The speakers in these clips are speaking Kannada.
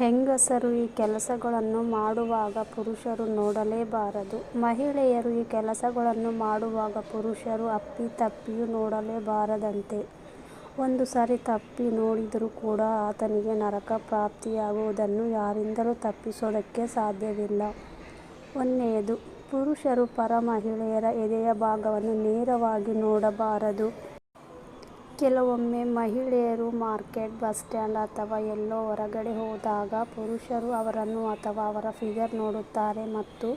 ಹೆಂಗಸರು ಈ ಕೆಲಸಗಳನ್ನು ಮಾಡುವಾಗ ಪುರುಷರು ನೋಡಲೇಬಾರದು. ಮಹಿಳೆಯರು ಈ ಕೆಲಸಗಳನ್ನು ಮಾಡುವಾಗ ಪುರುಷರು ಅಪ್ಪಿತಪ್ಪಿಯೂ ನೋಡಲೇಬಾರದಂತೆ. ಒಂದು ಸಾರಿ ತಪ್ಪಿ ನೋಡಿದರೂ ಕೂಡ ಆತನಿಗೆ ನರಕ ಪ್ರಾಪ್ತಿಯಾಗುವುದನ್ನು ಯಾರಿಂದಲೂ ತಪ್ಪಿಸೋದಕ್ಕೆ ಸಾಧ್ಯವಿಲ್ಲ. ಒಂದನೆಯದು, ಪುರುಷರು ಪರ ಮಹಿಳೆಯರ ಎದೆಯ ಭಾಗವನ್ನು ನೇರವಾಗಿ ನೋಡಬಾರದು. ಕೆಲವೊಮ್ಮೆ ಮಹಿಳೆಯರು ಮಾರ್ಕೆಟ್, ಬಸ್ ಸ್ಟ್ಯಾಂಡ್ ಅಥವಾ ಎಲ್ಲೋ ಹೊರಗಡೆ ಹೋದಾಗ ಪುರುಷರು ಅವರನ್ನು ಅಥವಾ ಅವರ ಫಿಗರ್ ನೋಡುತ್ತಾರೆ ಮತ್ತು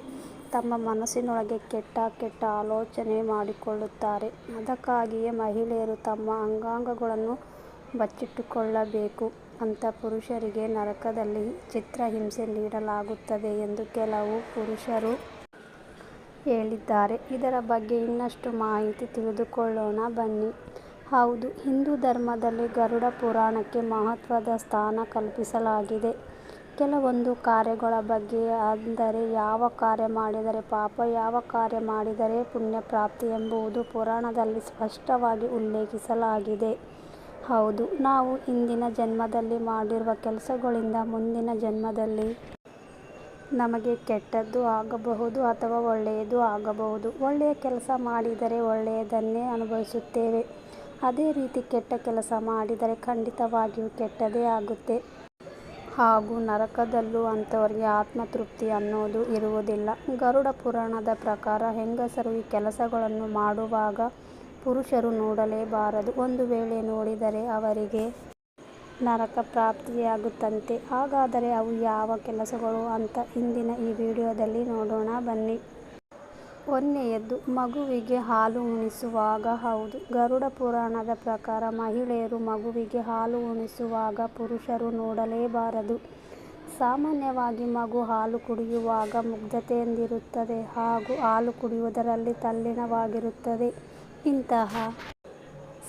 ತಮ್ಮ ಮನಸ್ಸಿನೊಳಗೆ ಕೆಟ್ಟ ಕೆಟ್ಟ ಆಲೋಚನೆ ಮಾಡಿಕೊಳ್ಳುತ್ತಾರೆ. ಅದಕ್ಕಾಗಿಯೇ ಮಹಿಳೆಯರು ತಮ್ಮ ಅಂಗಾಂಗಗಳನ್ನು ಬಚ್ಚಿಟ್ಟುಕೊಳ್ಳಬೇಕು. ಅಂತ ಪುರುಷರಿಗೆ ನರಕದಲ್ಲಿ ಚಿತ್ರಹಿಂಸೆ ನೀಡಲಾಗುತ್ತದೆ ಎಂದು ಕೆಲವು ಪುರುಷರು ಹೇಳಿದ್ದಾರೆ. ಇದರ ಬಗ್ಗೆ ಇನ್ನಷ್ಟು ಮಾಹಿತಿ ತಿಳಿದುಕೊಳ್ಳೋಣ ಬನ್ನಿ. ಹೌದು, ಹಿಂದೂ ಧರ್ಮದಲ್ಲಿ ಗರುಡ ಪುರಾಣಕ್ಕೆ ಮಹತ್ವದ ಸ್ಥಾನ ಕಲ್ಪಿಸಲಾಗಿದೆ. ಕೆಲವೊಂದು ಕಾರ್ಯಗಳ ಬಗ್ಗೆ ಅಂದರೆ ಯಾವ ಕಾರ್ಯ ಮಾಡಿದರೆ ಪಾಪ, ಯಾವ ಕಾರ್ಯ ಮಾಡಿದರೆ ಪುಣ್ಯಪ್ರಾಪ್ತಿ ಎಂಬುದು ಪುರಾಣದಲ್ಲಿ ಸ್ಪಷ್ಟವಾಗಿ ಉಲ್ಲೇಖಿಸಲಾಗಿದೆ. ಹೌದು, ನಾವು ಇಂದಿನ ಜನ್ಮದಲ್ಲಿ ಮಾಡಿರುವ ಕೆಲಸಗಳಿಂದ ಮುಂದಿನ ಜನ್ಮದಲ್ಲಿ ನಮಗೆ ಕೆಟ್ಟದ್ದು ಆಗಬಹುದು ಅಥವಾ ಒಳ್ಳೆಯದು ಆಗಬಹುದು. ಒಳ್ಳೆಯ ಕೆಲಸ ಮಾಡಿದರೆ ಒಳ್ಳೆಯದನ್ನೇ ಅನುಭವಿಸುತ್ತೇವೆ. ಅದೇ ರೀತಿ ಕೆಟ್ಟ ಕೆಲಸ ಮಾಡಿದರೆ ಖಂಡಿತವಾಗಿಯೂ ಕೆಟ್ಟದೇ ಆಗುತ್ತೆ. ಹಾಗೂ ನರಕದಲ್ಲೂ ಅಂಥವರಿಗೆ ಆತ್ಮತೃಪ್ತಿ ಅನ್ನೋದು ಇರುವುದಿಲ್ಲ. ಗರುಡ ಪುರಾಣದ ಪ್ರಕಾರ ಹೆಂಗಸರು ಈ ಕೆಲಸಗಳನ್ನು ಮಾಡುವಾಗ ಪುರುಷರು ನೋಡಲೇಬಾರದು. ಒಂದು ವೇಳೆ ನೋಡಿದರೆ ಅವರಿಗೆ ನರಕ ಪ್ರಾಪ್ತಿಯಾಗುತ್ತಂತೆ. ಹಾಗಾದರೆ ಅವು ಯಾವ ಕೆಲಸಗಳು ಅಂತ ಇಂದಿನ ಈ ವಿಡಿಯೋದಲ್ಲಿ ನೋಡೋಣ ಬನ್ನಿ. ಒಂದನೆಯದು, ಮಗುವಿಗೆ ಹಾಲು ಉಣಿಸುವಾಗ. ಹೌದು, ಗರುಡ ಪುರಾಣದ ಪ್ರಕಾರ ಮಹಿಳೆಯರು ಮಗುವಿಗೆ ಹಾಲು ಉಣಿಸುವಾಗ ಪುರುಷರು ನೋಡಲೇಬಾರದು. ಸಾಮಾನ್ಯವಾಗಿ ಮಗು ಹಾಲು ಕುಡಿಯುವಾಗ ಮುಗ್ಧತೆಯಿಂದಿರುತ್ತದೆ ಹಾಗೂ ಹಾಲು ಕುಡಿಯುವುದರಲ್ಲಿ ತಲ್ಲಿನವಾಗಿರುತ್ತದೆ ಇಂತಹ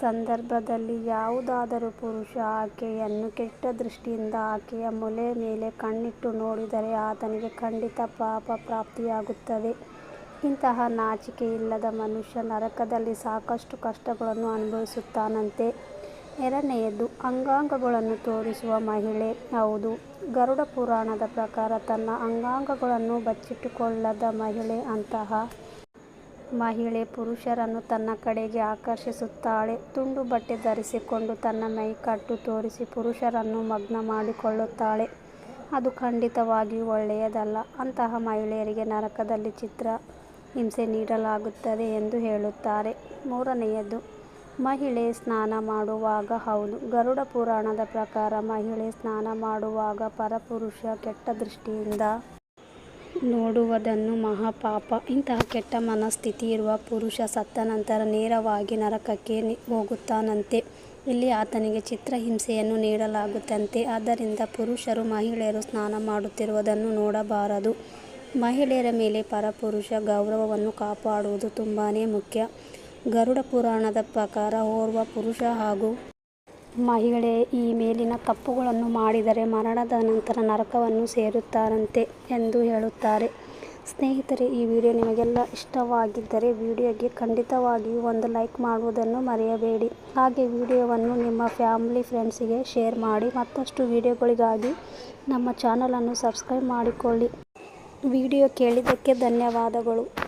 ಸಂದರ್ಭದಲ್ಲಿ ಯಾವುದಾದರೂ ಪುರುಷ ಆಕೆಯನ್ನು ಕೆಟ್ಟ ದೃಷ್ಟಿಯಿಂದ ಆಕೆಯ ಮೊಲೆ ಮೇಲೆ ಕಣ್ಣಿಟ್ಟು ನೋಡಿದರೆ ಆತನಿಗೆ ಖಂಡಿತ ಪಾಪ ಪ್ರಾಪ್ತಿಯಾಗುತ್ತದೆ. ಇಂತಹ ನಾಚಿಕೆಯಿಲ್ಲದ ಮನುಷ್ಯ ನರಕದಲ್ಲಿ ಸಾಕಷ್ಟು ಕಷ್ಟಗಳನ್ನು ಅನುಭವಿಸುತ್ತಾನಂತೆ. ಎರಡನೆಯದು, ಅಂಗಾಂಗಗಳನ್ನು ತೋರಿಸುವ ಮಹಿಳೆ. ಹೌದು, ಗರುಡ ಪುರಾಣದ ಪ್ರಕಾರ ತನ್ನ ಅಂಗಾಂಗಗಳನ್ನು ಬಚ್ಚಿಟ್ಟುಕೊಳ್ಳದ ಮಹಿಳೆ. ಅಂತಹ ಮಹಿಳೆ ಪುರುಷರನ್ನು ತನ್ನ ಕಡೆಗೆ ಆಕರ್ಷಿಸುತ್ತಾಳೆ. ತುಂಡು ಬಟ್ಟೆ ಧರಿಸಿಕೊಂಡು ತನ್ನ ಮೈಕಟ್ಟು ತೋರಿಸಿ ಪುರುಷರನ್ನು ಮಗ್ನ ಮಾಡಿಕೊಳ್ಳುತ್ತಾಳೆ. ಅದು ಖಂಡಿತವಾಗಿಯೂ ಒಳ್ಳೆಯದಲ್ಲ. ಅಂತಹ ಮಹಿಳೆಯರಿಗೆ ನರಕದಲ್ಲಿ ಚಿತ್ರಹಿಂಸೆ ನೀಡಲಾಗುತ್ತದೆ ಎಂದು ಹೇಳುತ್ತಾರೆ. ಮೂರನೆಯದು, ಮಹಿಳೆ ಸ್ನಾನ ಮಾಡುವಾಗ. ಹೌದು, ಗರುಡ ಪುರಾಣದ ಪ್ರಕಾರ ಮಹಿಳೆ ಸ್ನಾನ ಮಾಡುವಾಗ ಪರಪುರುಷ ಕೆಟ್ಟ ದೃಷ್ಟಿಯಿಂದ ನೋಡುವುದನ್ನು ಮಹಾಪಾಪ. ಇಂತಹ ಕೆಟ್ಟ ಮನಸ್ಥಿತಿ ಇರುವ ಪುರುಷ ಸತ್ತ ನಂತರ ನೇರವಾಗಿ ನರಕಕ್ಕೆ ಹೋಗುತ್ತಾನಂತೆ. ಇಲ್ಲಿ ಆತನಿಗೆ ಚಿತ್ರಹಿಂಸೆಯನ್ನು ನೀಡಲಾಗುತ್ತಂತೆ. ಆದ್ದರಿಂದ ಪುರುಷರು ಮಹಿಳೆಯರು ಸ್ನಾನ ಮಾಡುತ್ತಿರುವುದನ್ನು ನೋಡಬಾರದು. ಮಹಿಳೆಯರ ಮೇಲೆ ಪರಪುರುಷ ಗೌರವವನ್ನು ಕಾಪಾಡುವುದು ತುಂಬಾ ಮುಖ್ಯ. ಗರುಡ ಪುರಾಣದ ಪ್ರಕಾರ ಓರ್ವ ಪುರುಷ ಹಾಗೂ ಮಹಿಳೆ ಈ ಮೇಲಿನ ತಪ್ಪುಗಳನ್ನು ಮಾಡಿದರೆ ಮರಣದ ನಂತರ ನರಕವನ್ನು ಸೇರುತ್ತಾರಂತೆ ಎಂದು ಹೇಳುತ್ತಾರೆ. ಸ್ನೇಹಿತರೆ, ಈ ವಿಡಿಯೋ ನಿಮಗೆಲ್ಲ ಇಷ್ಟವಾಗಿದ್ದರೆ ವಿಡಿಯೋಗೆ ಖಂಡಿತವಾಗಿಯೂ ಒಂದು ಲೈಕ್ ಮಾಡುವುದನ್ನು ಮರೆಯಬೇಡಿ. ಹಾಗೆ ವಿಡಿಯೋವನ್ನು ನಿಮ್ಮ ಫ್ಯಾಮಿಲಿ, ಫ್ರೆಂಡ್ಸಿಗೆ ಶೇರ್ ಮಾಡಿ. ಮತ್ತಷ್ಟು ವಿಡಿಯೋಗಳಿಗಾಗಿ ನಮ್ಮ ಚಾನಲನ್ನು ಸಬ್ಸ್ಕ್ರೈಬ್ ಮಾಡಿಕೊಳ್ಳಿ. ವಿಡಿಯೋ ಕೇಳಿದ್ದಕ್ಕೆ ಧನ್ಯವಾದಗಳು.